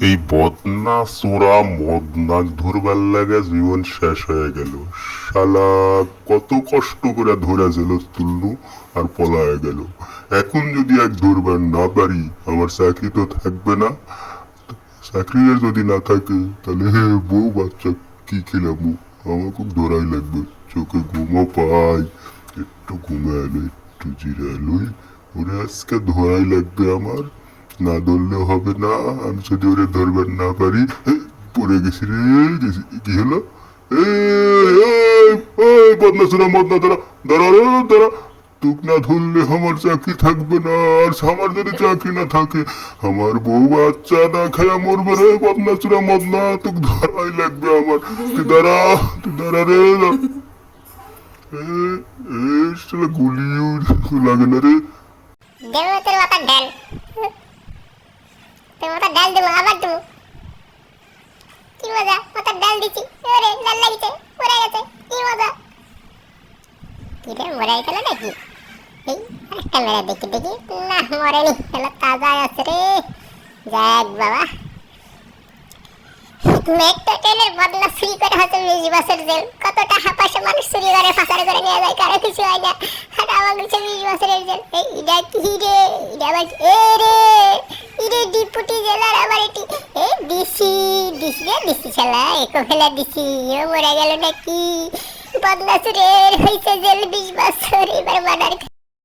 এই বদনা চোরা মদনা ধরবার লাগে জীবন শেষ হয়ে গেল। শালা, কত কষ্ট করে ধরে ছিল তুল্লু আর পলায় গেল। এখন যদি এক ধরবার না পারি, আমার চাকরি তো থাকবে না। চাকরি যদি না থাকে, তাহলে হে বউ বাচ্চা, কি খেলাম আমাকে ধরাই লাগবে, চোখে ঘুমো পাই। একটু ঘুমে এলো একটু জিরে এলোই ওরে আজকে ধরাই লাগবে আমার। না ধরলে হবে না, আমি যদি ওরে ধরবার না পারি পড়ে গেছি রে গেছি কি হলো? তুক না ধরলে আমার চাকরি থাকবে না, আর আমার যদি চাকরি না থাকে, আমার বউ বাচ্চা না খায়া মরবে রে, বদনা চূড়া মদনা, তোকে ধরাই লাগবে আমার। তুই দাঁড়া তুই দাঁড়া রে গুলিও লাগে না রে। দেবো তোর মাথা ঢাল তোর মাথা ঢাল দেবো, আবার দেবো। কি মজা, মাথা ঢাল দিচ্ছি ওরে লাল লাগছে, মরে গেছে, কি মজা। কি রে মরে গেল নাকি? এই একটা মেরে দেখি দেখি। না, মরেনি তাহলে তাজা আছে রে। যাক বাবা। মেট্রো ট্রেনের বদলা ফ্রি করে হয়তো বিশ বছর জেল। কত টাকা মানুষ চুরি করে, পাচার করে নিয়ে যায়, কারও কিছু হয় না। আর আমার কাছে বিশ বছরের জেল। এই ইডা কি রে? ইডা আবার এ রে ইরে ডিপুটি জেলার আবার এটি এ ডিসি ডিসি রে দিছি একো ফেলা দিছি ও মরে গেল নাকি? বদলা চুরের হয়েছে জেল বিশ বছর এবার মার্ডার